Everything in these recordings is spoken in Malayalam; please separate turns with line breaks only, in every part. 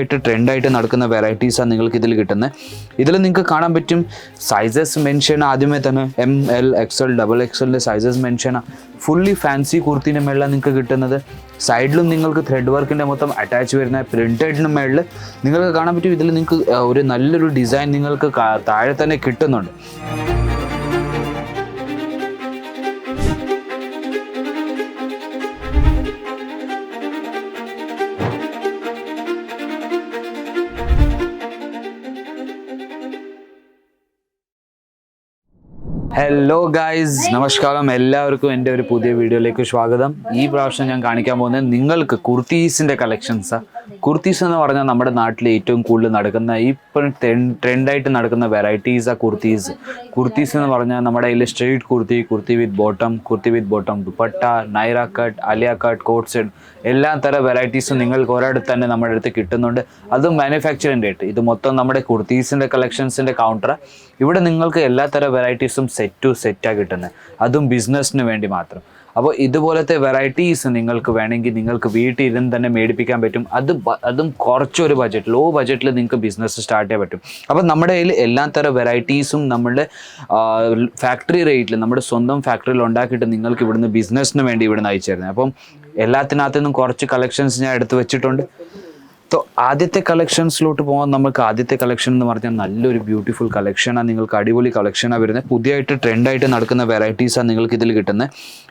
പുതിയതായിട്ട് ട്രെൻഡായിട്ട് നടക്കുന്ന വെറൈറ്റീസാണ് നിങ്ങൾക്ക് ഇതിൽ കിട്ടുന്നത് ഇതിൽ നിങ്ങൾക്ക് കാണാൻ പറ്റും സൈസസ് മെൻഷൻ ആദ്യമേ തന്നെ M L X L double X എല്ലിന്റെ സൈസസ് മെൻഷൻ ഫുള്ളി ഫാൻസി കുർത്തിന്റെ മേളിലാണ് നിങ്ങൾക്ക് കിട്ടുന്നത്. സൈഡിലും നിങ്ങൾക്ക് ത്രെഡ് വർക്കിന്റെ മൊത്തം അറ്റാച്ച് വരുന്ന പ്രിന്റഡിന് മേളിൽ നിങ്ങൾക്ക് കാണാൻ പറ്റും ഇതിൽ നിങ്ങൾക്ക് ഒരു നല്ലൊരു ഡിസൈൻ നിങ്ങൾക്ക് താഴെ തന്നെ കിട്ടുന്നുണ്ട്. ഹലോ ഗായ്സ് നമസ്കാരം. എല്ലാവർക്കും എന്റെ ഒരു പുതിയ വീഡിയോയിലേക്ക് സ്വാഗതം. ഈ പ്രാവശ്യം ഞാൻ കാണിക്കാൻ പോകുന്നത് നിങ്ങൾക്ക് കുർത്തീസിന്റെ കളക്ഷൻസാണ് കുർത്തീസ് എന്ന് പറഞ്ഞാൽ നമ്മുടെ നാട്ടിൽ ഏറ്റവും കൂടുതൽ നടക്കുന്ന ഇപ്പം ട്രെൻഡായിട്ട് നടക്കുന്ന വെറൈറ്റീസ് ആ കുർത്തീസ്. കുർത്തീസ് എന്ന് പറഞ്ഞാൽ നമ്മുടെ കയ്യിൽ straight kurti kurti with bottom kurti with bottom dupatta Naira cut Alia cut coat set എല്ലാ തരം വെറൈറ്റീസും നിങ്ങൾക്ക് ഒരിടത്ത് തന്നെ നമ്മുടെ അടുത്ത് കിട്ടുന്നുണ്ട്. അതും മാനുഫാക്ചറിങ് ആയിട്ട് ഇത് മൊത്തം നമ്മുടെ കുർത്തീസിന്റെ കളക്ഷൻസിന്റെ കൗണ്ടർ ഇവിടെ നിങ്ങൾക്ക് എല്ലാ തരം വെറൈറ്റീസും സെറ്റ് ടു സെറ്റാണ് കിട്ടുന്നത്. അതും ബിസിനസ്സിന് വേണ്ടി മാത്രം. അപ്പോൾ ഇതുപോലത്തെ വെറൈറ്റീസ് നിങ്ങൾക്ക് വേണമെങ്കിൽ നിങ്ങൾക്ക് വീട്ടിൽ ഇരുന്ന് തന്നെ മേടിപ്പിക്കാൻ പറ്റും. അത് അതും കുറച്ചൊരു ബജറ്റ് ലോ ബജറ്റിൽ നിങ്ങൾക്ക് ബിസിനസ് സ്റ്റാർട്ട് ചെയ്യാൻ പറ്റും. അപ്പോൾ നമ്മുടെ കയ്യിൽ എല്ലാ തരം വെറൈറ്റീസും നമ്മുടെ ഫാക്ടറി റേറ്റിൽ നമ്മുടെ സ്വന്തം ഫാക്ടറിയിൽ ഉണ്ടാക്കിയിട്ട് നിങ്ങൾക്ക് ഇവിടുന്ന് ബിസിനസ്സിന് വേണ്ടി ഇവിടുന്ന് അയച്ചു തരുന്നത് അപ്പം എല്ലാത്തിനകത്തു നിന്നും കുറച്ച് കളക്ഷൻസ് ഞാൻ എടുത്ത് വെച്ചിട്ടുണ്ട്. ആദ്യത്തെ കളക്ഷൻസിലോട്ട് പോകാൻ നമുക്ക് ആദ്യത്തെ കളക്ഷൻ എന്ന് പറഞ്ഞാൽ നല്ലൊരു ബ്യൂട്ടിഫുൾ കളക്ഷനാണ് നിങ്ങൾക്ക് അടിപൊളി കളക്ഷനാണ് വരുന്നത്. പുതിയതായിട്ട് ട്രെൻഡായിട്ട് നടക്കുന്ന വെറൈറ്റീസാണ് നിങ്ങൾക്ക് ഇതിൽ കിട്ടുന്നത്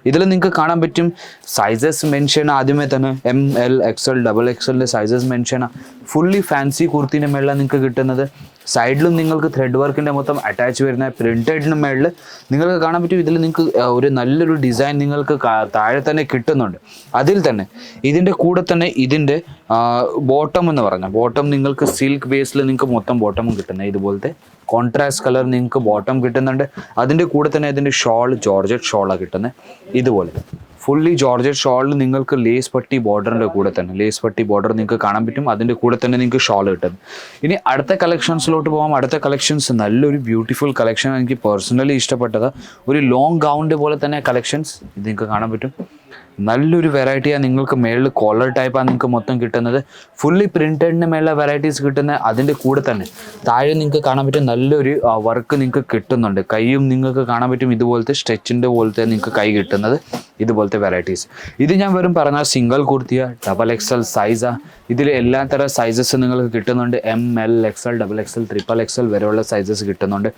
ഇതിൽ നിങ്ങൾക്ക് കാണാൻ പറ്റും സൈസസ് മെൻഷൻ ആദ്യമേ തന്നെ. M L X L double X എല്ലിന്റെ സൈസസ് മെൻഷൻ ഫുള്ളി ഫാൻസി കുർത്തിന്റെ മേളിലാണ് നിങ്ങൾക്ക് കിട്ടുന്നത്. സൈഡിലും നിങ്ങൾക്ക് ത്രെഡ് വർക്കിന്റെ മൊത്തം അറ്റാച്ച് വരുന്ന പ്രിന്റഡിന് മേളിൽ നിങ്ങൾക്ക് കാണാൻ പറ്റും ഇതിൽ നിങ്ങൾക്ക് ഒരു നല്ലൊരു ഡിസൈൻ നിങ്ങൾക്ക് താഴെ തന്നെ കിട്ടുന്നുണ്ട്. അതിൽ തന്നെ ഇതിന്റെ കൂടെ തന്നെ ഇതിന്റെ ബോട്ടം എന്ന് പറഞ്ഞാൽ ബോട്ടം നിങ്ങൾക്ക് സിൽക്ക് ബേസിൽ നിങ്ങൾക്ക് മൊത്തം ബോട്ടമും കിട്ടുന്നത് ഇതുപോലത്തെ കോൺട്രാസ്റ്റ് കളർ നിങ്ങൾക്ക് ബോട്ടം കിട്ടുന്നുണ്ട്. അതിന്റെ കൂടെ തന്നെ ഇതിന്റെ ഷോൾ ജോർജറ്റ് ഷോളാണ് കിട്ടുന്നത് ഇതുപോലെ. ഫുള്ളി ജോർജറ്റ് ഷോളിൽ നിങ്ങൾക്ക് ലേസ് പട്ടി ബോർഡറിന്റെ കൂടെ തന്നെ. ലേസ് പട്ടി ബോർഡർ നിങ്ങൾക്ക് കാണാൻ പറ്റും. അതിന്റെ കൂടെ തന്നെ നിങ്ങൾക്ക് ഷോൾ കിട്ടും. ഇനി അടുത്ത കളക്ഷൻസിലോട്ട് പോകാം അടുത്ത കളക്ഷൻസ് നല്ലൊരു ബ്യൂട്ടിഫുൾ കളക്ഷൻ എനിക്ക് പേഴ്സണലി ഇഷ്ടപ്പെട്ടത്. ഒരു ലോങ് ഗൗണ്ട് പോലെ തന്നെ കളക്ഷൻസ് ഇത് നിങ്ങൾക്ക് കാണാൻ പറ്റും. നല്ലൊരു വെറൈറ്റിയാണ് നിങ്ങൾക്ക് മേളിൽ കോളർ ടൈപ്പാണ് നിങ്ങൾക്ക് മൊത്തം കിട്ടുന്നത്. ഫുള്ളി പ്രിന്റഡിന് മേളിലെ വെറൈറ്റീസ് കിട്ടുന്ന അതിന്റെ കൂടെ തന്നെ താഴെ നിങ്ങൾക്ക് കാണാൻ പറ്റും നല്ലൊരു വർക്ക് നിങ്ങൾക്ക് കിട്ടുന്നുണ്ട്. കൈയും നിങ്ങൾക്ക് കാണാൻ പറ്റും ഇതുപോലത്തെ സ്ട്രെച്ചിന്റെ പോലത്തെ നിങ്ങൾക്ക് കൈ കിട്ടുന്നത് ഇതുപോലത്തെ വെറൈറ്റീസ് ഇത് ഞാൻ വെറും പറഞ്ഞാൽ സിംഗിൾ കുർത്തിയ ഡബിൾ എക്സൽ സൈസാ ഇതിൽ എല്ലാ തരം സൈസസ് നിങ്ങൾക്ക് കിട്ടുന്നുണ്ട്. M L X L double X L triple X L വരെയുള്ള സൈസസ് കിട്ടുന്നുണ്ട്.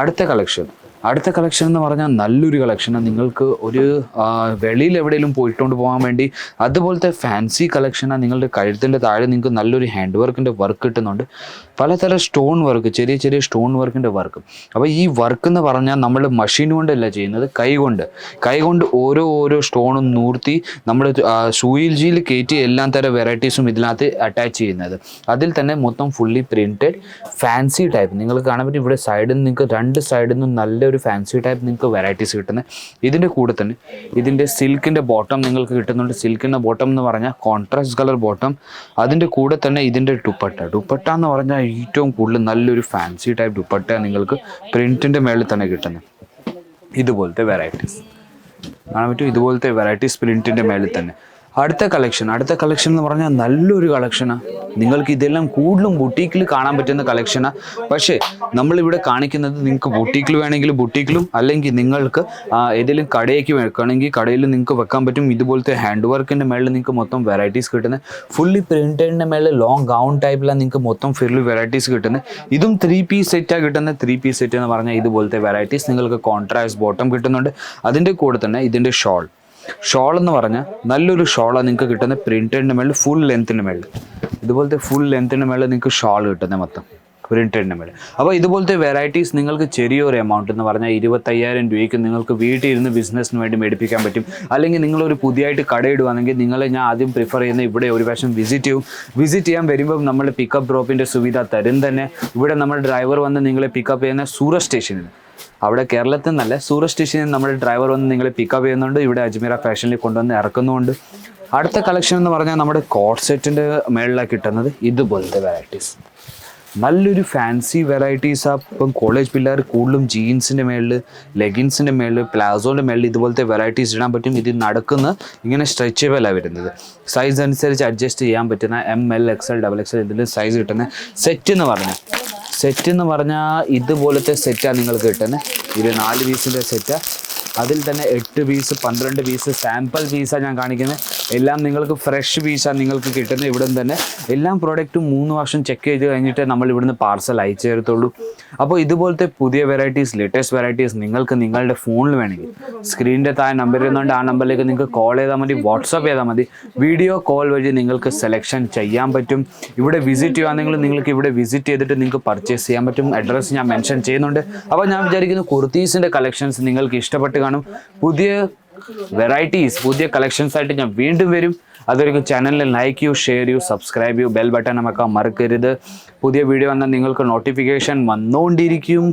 അടുത്ത കളക്ഷൻ അടുത്ത കളക്ഷൻ എന്ന് പറഞ്ഞാൽ നല്ലൊരു കളക്ഷനാണ് നിങ്ങൾക്ക് ഒരു വെളിയിൽ എവിടെയെങ്കിലും പോയിട്ടുണ്ട് പോകാൻ വേണ്ടി അതുപോലത്തെ ഫാൻസി കളക്ഷനാണ് നിങ്ങളുടെ കഴുത്തിന്റെ താഴെ നിങ്ങൾക്ക് നല്ലൊരു ഹാൻഡ് വർക്കിന്റെ വർക്ക് കിട്ടുന്നുണ്ട്. പലതരം സ്റ്റോൺ വർക്ക് ചെറിയ ചെറിയ സ്റ്റോൺ വർക്കിന്റെ വർക്ക് അപ്പോൾ ഈ വർക്ക് എന്ന് പറഞ്ഞാൽ നമ്മൾ മഷീൻ കൊണ്ടല്ല ചെയ്യുന്നത് കൈകൊണ്ട് കൈകൊണ്ട് ഓരോ ഓരോ സ്റ്റോണും നൂർത്തി നമ്മൾ സൂയിൽ ജിയിൽ കയറ്റി എല്ലാ തരം വെറൈറ്റീസും ഇതിനകത്ത് അറ്റാച്ച് ചെയ്യുന്നത്. അതിൽ തന്നെ മൊത്തം ഫുള്ളി പ്രിന്റഡ് ഫാൻസി ടൈപ്പ് നിങ്ങൾ കാണാൻ പറ്റും ഇവിടെ സൈഡിൽ നിന്ന് നിങ്ങൾക്ക് രണ്ട് സൈഡിൽ നിന്നും നല്ലൊരു ഫാൻസി ടൈപ്പ് നിങ്ങൾക്ക് വെറൈറ്റീസ് കിട്ടുന്നത് ഇതിന്റെ കൂടെ തന്നെ ഇതിന്റെ സിൽക്കിന്റെ ബോട്ടം നിങ്ങൾക്ക് കിട്ടുന്നുണ്ട്. സിൽക്കിന്റെ ബോട്ടം എന്ന് പറഞ്ഞാൽ കോൺട്രാസ്റ്റ് കളർ ബോട്ടം അതിന്റെ കൂടെ തന്നെ ഇതിന്റെ ദുപ്പട്ട ദുപ്പട്ട എന്ന് പറഞ്ഞാൽ ഏറ്റവും കൂടുതൽ നല്ലൊരു ഫാൻസി ടൈപ്പ് ദുപ്പട്ട നിങ്ങൾക്ക് പ്രിന്റിന്റെ മേളിൽ തന്നെ കിട്ടുന്നത് ഇതുപോലത്തെ വെറൈറ്റീസ് കാണാൻ പറ്റും? ഇതുപോലത്തെ വെറൈറ്റീസ് പ്രിന്റിന്റെ മേളിൽ തന്നെ. അടുത്ത കളക്ഷൻ അടുത്ത കളക്ഷൻ എന്ന് പറഞ്ഞാൽ നല്ലൊരു കളക്ഷനാണ് നിങ്ങൾക്ക് ഇതെല്ലാം കൂടുതലും ബുട്ടീക്കിൽ കാണാൻ പറ്റുന്ന കളക്ഷനാണ് പക്ഷേ നമ്മളിവിടെ കാണിക്കുന്നത് നിങ്ങൾക്ക് ബുട്ടീക്കിൽ വേണമെങ്കിൽ ബുട്ടീക്കിലും അല്ലെങ്കിൽ നിങ്ങൾക്ക് ഏതെങ്കിലും കടയ്ക്ക് വെക്കണമെങ്കിൽ കടയിൽ നിങ്ങൾക്ക് വെക്കാൻ പറ്റും. ഇതുപോലത്തെ ഹാൻഡ് വർക്കിന്റെ മേളിൽ നിങ്ങൾക്ക് മൊത്തം വെറൈറ്റീസ് കിട്ടുന്നത്. ഫുള്ളി പ്രിന്റഡിന്റെ മേളിൽ ലോങ് ഗൗൺ ടൈപ്പിലാണ് നിങ്ങൾക്ക് മൊത്തം ഫുള്ളി വെറൈറ്റീസ് കിട്ടുന്നത്. ഇതും ത്രീ പീസ് സെറ്റാണ് കിട്ടുന്നത്. ത്രീ പീസ് സെറ്റ് എന്ന് പറഞ്ഞാൽ ഇതുപോലത്തെ വെറൈറ്റീസ് നിങ്ങൾക്ക് കോൺട്രാസ്റ്റ് ബോട്ടം കിട്ടുന്നുണ്ട്. അതിന്റെ കൂടെ തന്നെ ഇതിന്റെ ഷോൾ ഷോൾ എന്ന് പറഞ്ഞാൽ നല്ലൊരു ഷോളാണ് നിങ്ങൾക്ക് കിട്ടുന്നത്. പ്രിന്റഡിന്റെ മേളിൽ ഫുൾ ലെങ്ത്തിന്റെ മേളിൽ. ഇതുപോലത്തെ ഫുൾ ലെങ്ത്തിന്റെ മേളിൽ നിങ്ങൾക്ക് ഷോൾ കിട്ടുന്നത് മൊത്തം. പ്രിന്റഡിന്റെ മേളിൽ അപ്പോൾ ഇതുപോലത്തെ വെറൈറ്റീസ് നിങ്ങൾക്ക് ചെറിയൊരു എമൗണ്ട് എന്ന് പറഞ്ഞാൽ ഇരുപത്തയ്യായിരം രൂപയ്ക്ക് നിങ്ങൾക്ക് വീട്ടിൽ ഇരുന്ന് ബിസിനസ്സിന് വേണ്ടി മേടിപ്പിക്കാൻ പറ്റും. അല്ലെങ്കിൽ നിങ്ങളൊരു പുതിയതായിട്ട് കടയിടുവാണെങ്കിൽ നിങ്ങളെ ഞാൻ ആദ്യം പ്രിഫർ ചെയ്യുന്ന ഇവിടെ ഒരു പ്രാവശ്യം വിസിറ്റ് ചെയ്യും. വിസിറ്റ് ചെയ്യാൻ വരുമ്പോൾ നമ്മൾ പിക്കപ്പ് ഡ്രോപ്പിന്റെ സുവിധ തരും തന്നെ. ഇവിടെ നമ്മുടെ ഡ്രൈവർ വന്ന് നിങ്ങളെ പിക്കപ്പ് ചെയ്യുന്ന സൂറത്ത് സ്റ്റേഷനിൽ. അവിടെ കേരളത്തിൽ നിന്നല്ല സൂറത്ത് സ്റ്റേഷനിൽ നമ്മുടെ ഡ്രൈവർ വന്ന് നിങ്ങളെ പിക്കപ്പ് ചെയ്യുന്നുണ്ട്. ഇവിടെ അജ്മീറ ഫാഷനിൽ കൊണ്ടുവന്ന് ഇറക്കുന്നുമുണ്ട്. അടുത്ത കളക്ഷൻ എന്ന് പറഞ്ഞാൽ നമ്മുടെ കോട്ട് സെറ്റിന്റെ മേളിലാണ് കിട്ടുന്നത് ഇതുപോലത്തെ വെറൈറ്റീസ് നല്ലൊരു ഫാൻസി വെറൈറ്റീസ് ആ ഇപ്പം കോളേജ് പിള്ളേർ കൂടുതലും ജീൻസിന്റെ മേളിൽ ലെഗിൻസിന്റെ മേളിൽ പ്ലാസോന്റെ മേളിൽ ഇതുപോലത്തെ വെറൈറ്റീസ് ഇടാൻ പറ്റും. ഇത് നടക്കുന്ന ഇങ്ങനെ സ്ട്രെച്ചബിളാണ് വരുന്നത്. സൈസ് അനുസരിച്ച് അഡ്ജസ്റ്റ് ചെയ്യാൻ പറ്റുന്ന M L X L double X L ഇതിന്റെ സൈസ് കിട്ടുന്ന സെറ്റ് എന്ന് പറഞ്ഞാൽ സെറ്റ് എന്ന് പറഞ്ഞാൽ ഇതുപോലത്തെ സെറ്റാണ് നിങ്ങൾക്ക് കിട്ടുന്നത് ഇത് നാല് പീസിന്റെ സെറ്റാണ് അതിൽ തന്നെ എട്ട് പീസ് പന്ത്രണ്ട് പീസ് സാമ്പിൾ പീസാണ് ഞാൻ കാണിക്കുന്നത് എല്ലാം നിങ്ങൾക്ക് ഫ്രഷ് പീസാണ് നിങ്ങൾക്ക് കിട്ടുന്നത്. ഇവിടെ തന്നെ എല്ലാം പ്രോഡക്റ്റും മൂന്ന് വർഷം ചെക്ക് ചെയ്ത് കഴിഞ്ഞിട്ട് നമ്മൾ ഇവിടുന്ന് പാർസൽ അയച്ചു തരത്തുള്ളൂ. അപ്പോൾ ഇതുപോലത്തെ പുതിയ വെറൈറ്റീസ് ലേറ്റസ്റ്റ് വെറൈറ്റീസ് നിങ്ങൾക്ക് നിങ്ങളുടെ ഫോണിൽ വേണമെങ്കിൽ സ്ക്രീനിന്റെ താഴെ നമ്പർ ഇരുന്നുകൊണ്ട് ആ നമ്പറിലേക്ക് നിങ്ങൾക്ക് കോൾ ചെയ്താൽ മതി വാട്സപ്പ് ചെയ്താൽ മതി. വീഡിയോ കോൾ വഴി നിങ്ങൾക്ക് സെലക്ഷൻ ചെയ്യാൻ പറ്റും. ഇവിടെ വിസിറ്റ് ചെയ്യുകയാണെങ്കിൽ നിങ്ങൾക്ക് ഇവിടെ വിസിറ്റ് ചെയ്തിട്ട് നിങ്ങൾക്ക് പർച്ചേസ് ചെയ്യാൻ പറ്റും. അഡ്രസ്സ് ഞാൻ മെൻഷൻ ചെയ്യുന്നുണ്ട്. അപ്പോൾ ഞാൻ വിചാരിക്കുന്നു കുർത്തീസിന്റെ കളക്ഷൻസ് നിങ്ങൾക്ക് ഇഷ്ടപ്പെട്ട് കാണും. പുതിയ വെറൈറ്റീസ് പുതിയ കളക്ഷൻസ് ആയിട്ട് ഞാൻ വീണ്ടും വരും. അതൊരിക്കും ചാനലിൽ ലൈക്ക് ചെയ്യൂ ഷെയർ ചെയ്യൂ സബ്സ്ക്രൈബ് ചെയ്യൂ ബെൽ ബട്ടൺ നമുക്ക് മറക്കരുത്. പുതിയ വീഡിയോ വന്നാൽ നിങ്ങൾക്ക് നോട്ടിഫിക്കേഷൻ വന്നുകൊണ്ടിരിക്കും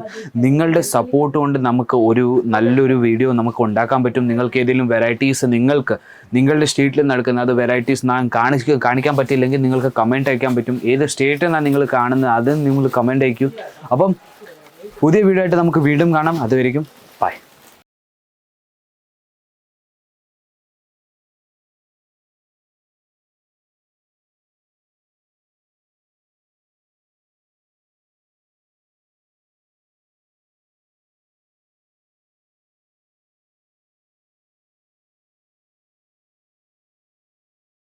നിങ്ങളുടെ സപ്പോർട്ട് കൊണ്ട് നമുക്ക് ഒരു നല്ലൊരു വീഡിയോ നമുക്ക് ഉണ്ടാക്കാൻ പറ്റും. നിങ്ങൾക്ക് ഏതെങ്കിലും വെറൈറ്റീസ് നിങ്ങൾക്ക് നിങ്ങളുടെ സ്റ്റേറ്റിൽ നടക്കുന്ന അത് വെറൈറ്റീസ് ഞാൻ കാണിക്ക കാണിക്കാൻ പറ്റില്ലെങ്കിൽ നിങ്ങൾക്ക് കമന്റ് അയക്കാൻ പറ്റും. ഏത് സ്റ്റേറ്റിൽ നിങ്ങൾ കാണുന്നത് അത് നിങ്ങൾ കമന്റ് അയക്കൂ. അപ്പം പുതിയ വീഡിയോ ആയിട്ട് നമുക്ക് വീണ്ടും കാണാം. അതുവരെയും